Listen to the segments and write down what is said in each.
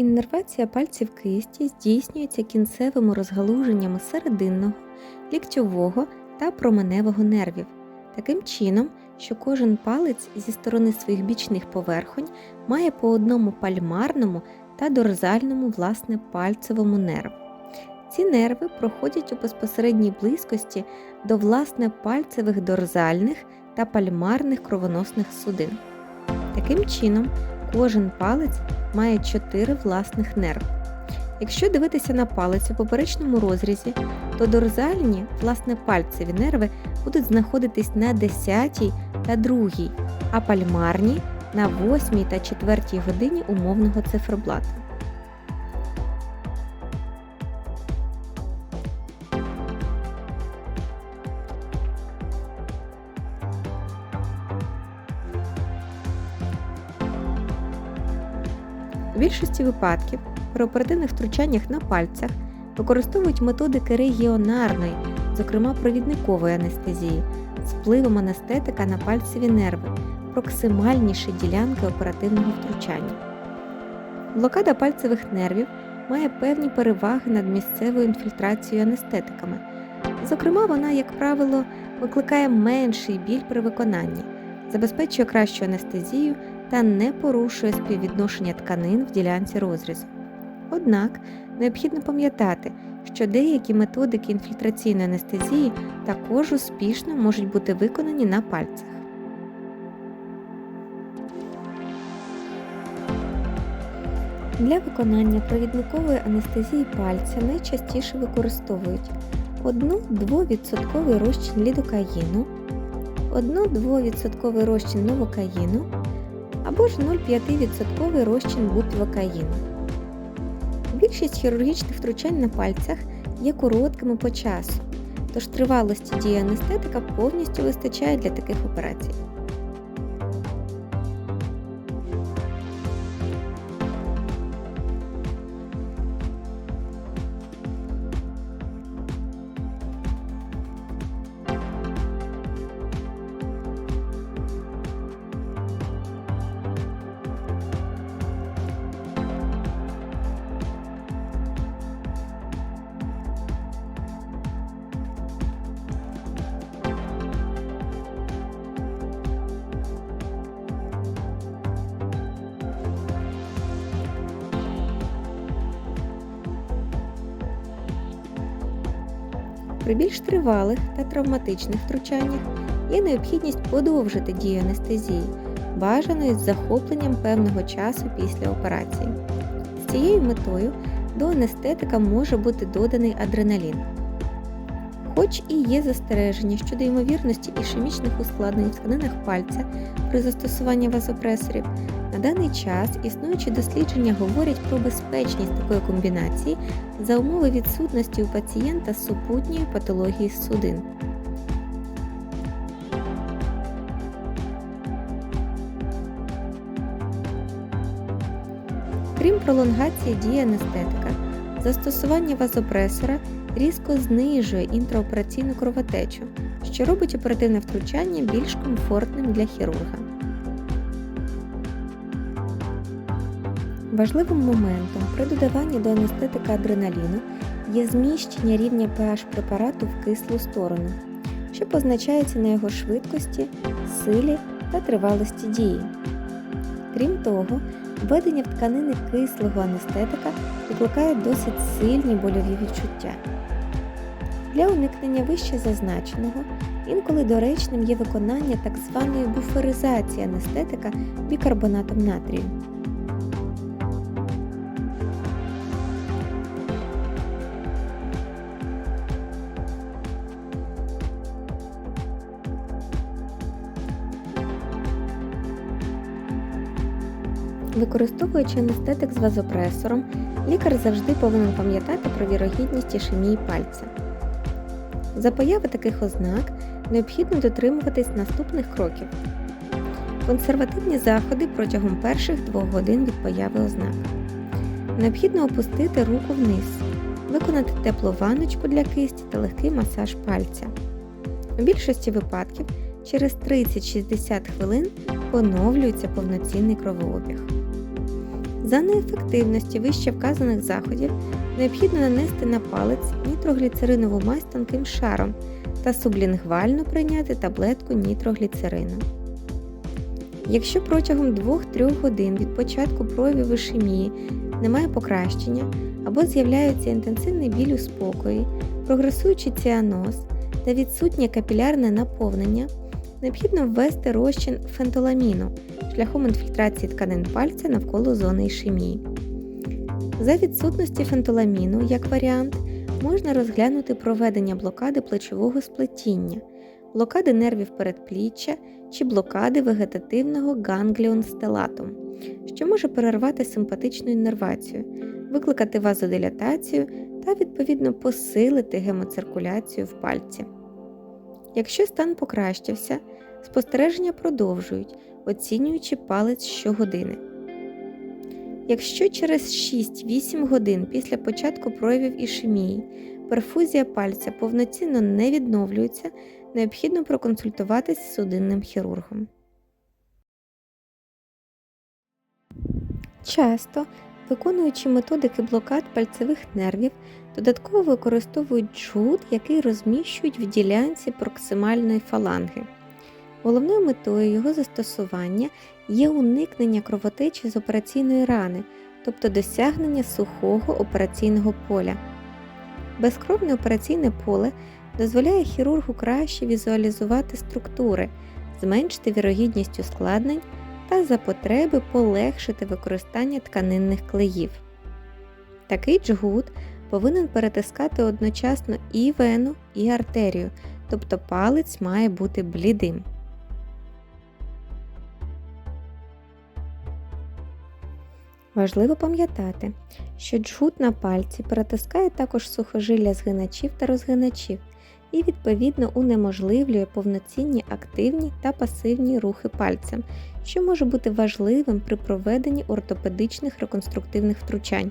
Іннервація пальців кисті здійснюється кінцевими розгалуженнями серединного, ліктьового та променевого нервів, таким чином, що кожен палець зі сторони своїх бічних поверхонь має по одному пальмарному та дорзальному власне пальцевому нерву. Ці нерви проходять у безпосередній близькості до власне пальцевих дорзальних та пальмарних кровоносних судин. Таким чином, кожен палець має 4 власних нерви. Якщо дивитися на палець у поперечному розрізі, то дорзальні, власне пальцеві нерви будуть знаходитись на 10 та 2, а пальмарні на 8 та 4 годині умовного циферблату. Більшості випадків при оперативних втручаннях на пальцях використовують методики регіонарної, зокрема провідникової анестезії, з впливом анестетика на пальцеві нерви, проксимальніші ділянки оперативного втручання. Блокада пальцевих нервів має певні переваги над місцевою інфільтрацією анестетиками. Зокрема, вона, як правило, викликає менший біль при виконанні, забезпечує кращу анестезію та не порушує співвідношення тканин в ділянці розрізу. Однак необхідно пам'ятати, що деякі методики інфільтраційної анестезії також успішно можуть бути виконані на пальцях. Для виконання провідникової анестезії пальця найчастіше використовують 1-2% розчин лідокаїну, 1-2% розчин новокаїну або ж 0,5% розчин бутвокаїну. Більшість хірургічних втручань на пальцях є короткими по часу, тож тривалості дії анестетика повністю вистачає для таких операцій. При більш тривалих та травматичних втручаннях є необхідність подовжити дію анестезії, бажаної з захопленням певного часу після операції. З цією метою до анестетика може бути доданий адреналін. Хоч і є застереження щодо ймовірності ішемічних ускладнень в тканинах пальця при застосуванні вазопресорів, на даний час існуючі дослідження говорять про безпечність такої комбінації за умови відсутності у пацієнта супутньої патології судин. Крім пролонгації дії анестетика, застосування вазопресора різко знижує інтраопераційну кровотечу, що робить оперативне втручання більш комфортним для хірурга. Важливим моментом при додаванні до анестетика адреналіну є зміщення рівня pH препарату в кислу сторону, що позначається на його швидкості, силі та тривалості дії. Крім того, введення в тканини кислого анестетика викликає досить сильні больові відчуття. Для уникнення вище зазначеного інколи доречним є виконання так званої буферизації анестетика бікарбонатом натрію. Використовуючи анестетик з вазопресором, лікар завжди повинен пам'ятати про вірогідність ішемії пальця. За появи таких ознак необхідно дотримуватись наступних кроків. Консервативні заходи протягом перших двох годин від появи ознак. Необхідно опустити руку вниз, виконати теплу ваночку для кисті та легкий масаж пальця. У більшості випадків через 30-60 хвилин поновлюється повноцінний кровообіг. За неефективності вище вказаних заходів необхідно нанести на палець нітрогліцеринову мазь тонким шаром та сублінгвально прийняти таблетку нітрогліцерину. Якщо протягом 2-3 годин від початку проявів ішемії немає покращення або з'являється інтенсивний біль у спокої, прогресуючий ціаноз та відсутнє капілярне наповнення, необхідно ввести розчин фентоламіну шляхом інфільтрації тканин пальця навколо зони ішемії. За відсутності фентоламіну, як варіант, можна розглянути проведення блокади плечового сплетіння, блокади нервів передпліччя чи блокади вегетативного гангліонстелату, що може перервати симпатичну іннервацію, викликати вазодилатацію та відповідно посилити гемоциркуляцію в пальці. Якщо стан покращився, спостереження продовжують, оцінюючи палець щогодини. Якщо через 6-8 годин після початку проявів ішемії перфузія пальця повноцінно не відновлюється, необхідно проконсультуватись з судинним хірургом. Часто, виконуючи методики блокад пальцевих нервів, додатково використовують джгут, який розміщують в ділянці проксимальної фаланги. Головною метою його застосування є уникнення кровотечі з операційної рани, тобто досягнення сухого операційного поля. Безкровне операційне поле дозволяє хірургу краще візуалізувати структури, зменшити вірогідність ускладнень та за потреби полегшити використання тканинних клеїв. Такий джгут повинен перетискати одночасно і вену, і артерію, тобто палець має бути блідим. Важливо пам'ятати, що джгут на пальці перетискає також сухожилля згиначів та розгиначів і відповідно унеможливлює повноцінні активні та пасивні рухи пальцем, що може бути важливим при проведенні ортопедичних реконструктивних втручань.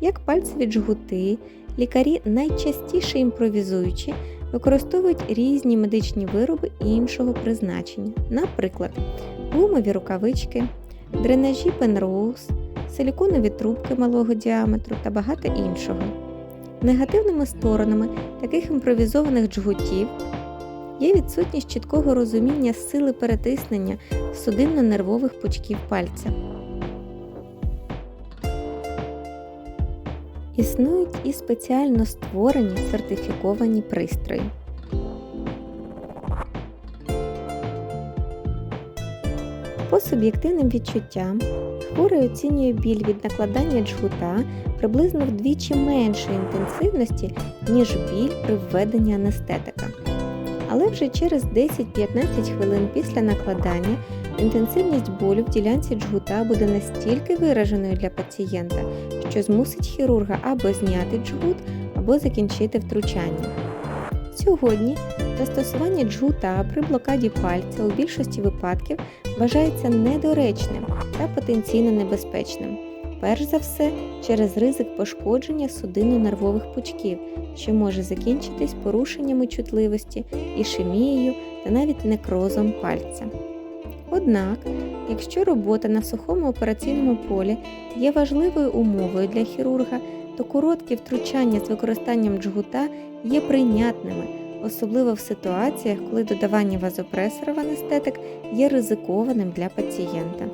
Як пальцеві джгути, лікарі найчастіше імпровізуючи використовують різні медичні вироби іншого призначення, наприклад, гумові рукавички, дренажі Penrose, силіконові трубки малого діаметру та багато іншого. Негативними сторонами таких імпровізованих джгутів є відсутність чіткого розуміння сили перетиснення судинно-нервових пучків пальця. Існують і спеціально створені сертифіковані пристрої. По суб'єктивним відчуттям хворий оцінює біль від накладання джгута приблизно вдвічі меншої інтенсивності, ніж біль при введенні анестетика. Але вже через 10-15 хвилин після накладання інтенсивність болю в ділянці джгута буде настільки вираженою для пацієнта, що змусить хірурга або зняти джгут, або закінчити втручання. Сьогодні застосування джгута при блокаді пальця у більшості випадків вважається недоречним та потенційно небезпечним. Перш за все, через ризик пошкодження судинно-нервових пучків, що може закінчитись порушеннями чутливості, ішемією та навіть некрозом пальця. Однак, якщо робота на сухому операційному полі є важливою умовою для хірурга, то короткі втручання з використанням джгута є прийнятними, особливо в ситуаціях, коли додавання вазопресора в анестетик є ризикованим для пацієнта.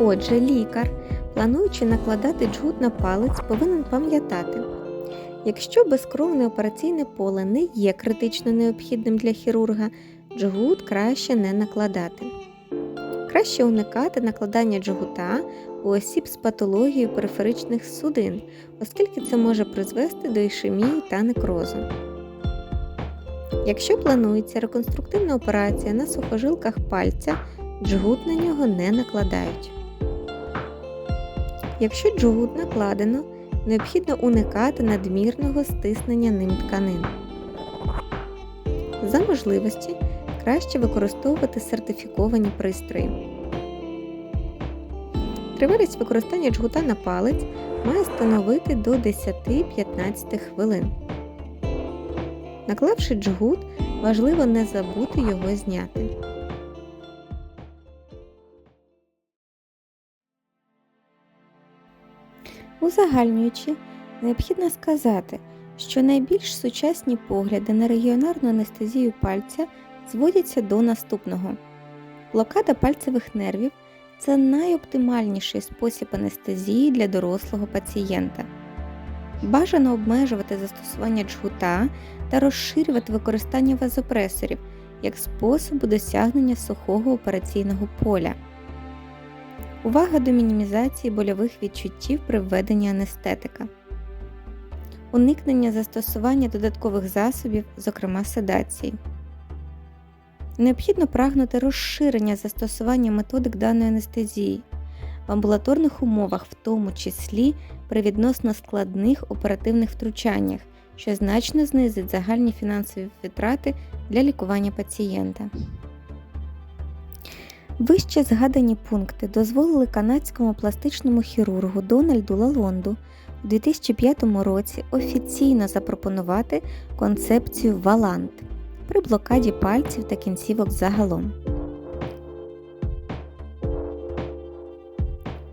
Отже, лікар, плануючи накладати джгут на палець, повинен пам'ятати, якщо безкровне операційне поле не є критично необхідним для хірурга, джгут краще не накладати. Краще уникати накладання джгута у осіб з патологією периферичних судин, оскільки це може призвести до ішемії та некрозу. Якщо планується реконструктивна операція на сухожилках пальця, джгут на нього не накладають. Якщо джгут накладено, необхідно уникати надмірного стиснення ним тканин. За можливості краще використовувати сертифіковані пристрої. Тривалість використання джгута на палець має становити до 10-15 хвилин. Наклавши джгут, важливо не забути його зняти. Узагальнюючи, необхідно сказати, що найбільш сучасні погляди на регіонарну анестезію пальця зводяться до наступного: блокада пальцевих нервів це найоптимальніший спосіб анестезії для дорослого пацієнта. Бажано обмежувати застосування джгута та розширювати використання вазопресорів як способу досягнення сухого операційного поля. Увага до мінімізації больових відчуттів при введенні анестетика. Уникнення застосування додаткових засобів, зокрема седації. Необхідно прагнути розширення застосування методик даної анестезії в амбулаторних умовах, в тому числі при відносно складних оперативних втручаннях, що значно знизить загальні фінансові витрати для лікування пацієнта. Вище згадані пункти дозволили канадському пластичному хірургу Дональду Лалонду у 2005 році офіційно запропонувати концепцію валант при блокаді пальців та кінцівок загалом.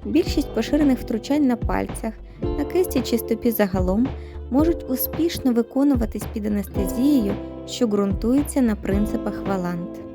Більшість поширених втручань на пальцях, на кисті чи стопі загалом можуть успішно виконуватись під анестезією, що ґрунтується на принципах валант.